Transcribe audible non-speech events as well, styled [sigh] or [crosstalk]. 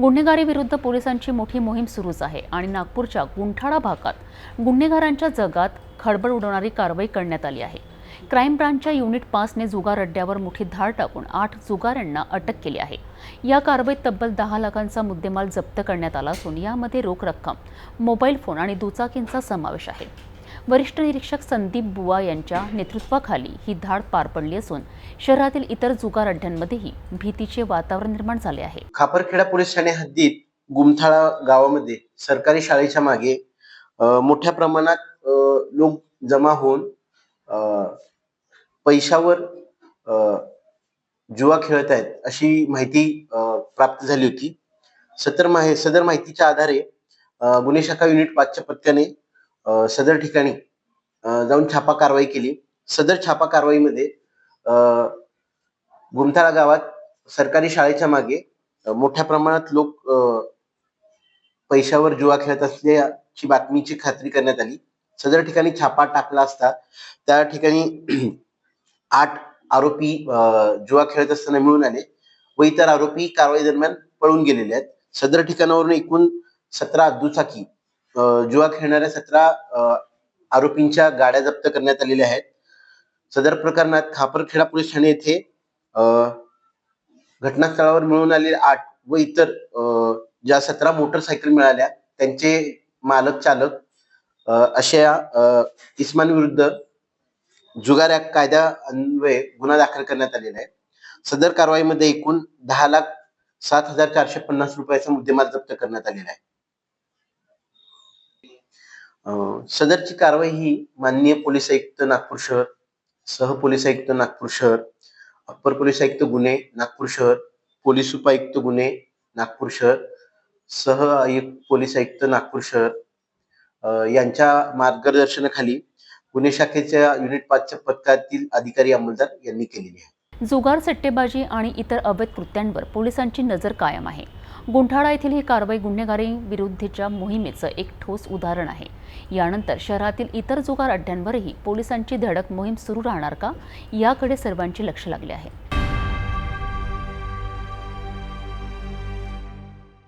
गुन्हेगारीविरुद्ध पोलिसांची मोठी मोहीम सुरूच आहे आणि नागपूरच्या गुंठाळा भागात गुन्हेगारांच्या जगात खळबळ उडवणारी कारवाई करण्यात आली आहे. क्राईम ब्रांचच्या युनिट पाचने जुगार अड्ड्यावर मोठी धाड टाकून आठ जुगारांना अटक केली आहे. या कारवाईत तब्बल दहा लाखांचा मुद्देमाल जप्त करण्यात आला असून यामध्ये रोख रक्कम मोबाईल फोन आणि दुचाकींचा समावेश आहे. वरिष्ठ निरीक्षक संदीप बुवा यांच्या नेतृत्वाखाली ही धाड पार पडली असून शहरातील इतर जुगार अड्ड्यांमध्येही भीतीचे वातावरण निर्माण झाले आहे. खापरखेडा पोलीस ठाणे हद्दीत गुमथाळा गावामध्ये सरकारी शाळेच्या मागे मोठ्या प्रमाणात लोक जमा होऊन पैशावर जुवा खेळत आहेत अशी माहिती प्राप्त झाली होती. सतर माहे सदर माहितीच्या आधारे गुन्हे शाखा युनिट पाचच्या पत्त्याने सदर ठिकाणी जाऊन छापा कारवाई केली. सदर छापा कारवाईमध्ये गुमताळा गुमथाळा गावात सरकारी शाळेच्या मागे मोठ्या प्रमाणात लोक पैशावर जुवा खेळत असल्याची बातमीची खात्री करण्यात आली. सदर ठिकाणी छापा टाकला असता त्या ठिकाणी [clears throat] आठ आरोपी जुवा खेळत असताना मिळून आले व इतर आरोपी कारवाई दरम्यान पळून गेलेले आहेत. सदर ठिकाणावरून एकूण सतरा दुचाकी जुआ जुवा खेळणाऱ्या सतरा आरोपींच्या गाड्या जप्त करण्यात आलेल्या आहेत. सदर प्रकरणात खापरखेडा पोलीस ठाणे येथे घटनास्थळावर मिळून आलेले आठ व इतर ज्या सतरा मोटरसायकल मिळाल्या त्यांचे मालक चालक अशा इस्मानविरुद्ध इस्मांविरुद्ध जुगार ऍक्ट कायद्या अन्वये गुन्हा दाखल करण्यात आलेला आहे. सदर कारवाईमध्ये एकूण दहा लाख सात हजार चारशे पन्नास रुपयाचा मुद्देमाल जप्त करण्यात आलेला आहे. सदरची कारवाई ही माननीय पोलीस आयुक्त नागपूर शहर सह पोलीस आयुक्त नागपूर शहर अप्पर पोलीस आयुक्त गुन्हे नागपूर शहर पोलीस उपायुक्त गुन्हे नागपूर शहर सह आयुक्त पोलीस आयुक्त नागपूर शहर यांच्या मार्गदर्शनाखाली गुन्हे शाखेच्या युनिट पाचच्या पथकातील अधिकारी अंमलदार यांनी केलेली आहे. जुगार सट्टेबाजी आणि इतर अवैध कृत्यांवर पोलिसांची नजर कायम आहे. गुंठाळा येथील ही कारवाई गुन्हेगारी विरुद्धच्या मोहिमेचं एक ठोस उदाहरण आहे. यानंतर शहरातील इतर जुगार अड्ड्यांवरही पोलिसांची धडक मोहीम सुरू राहणार का? याकडे सर्वांचे लक्ष लागले आहे.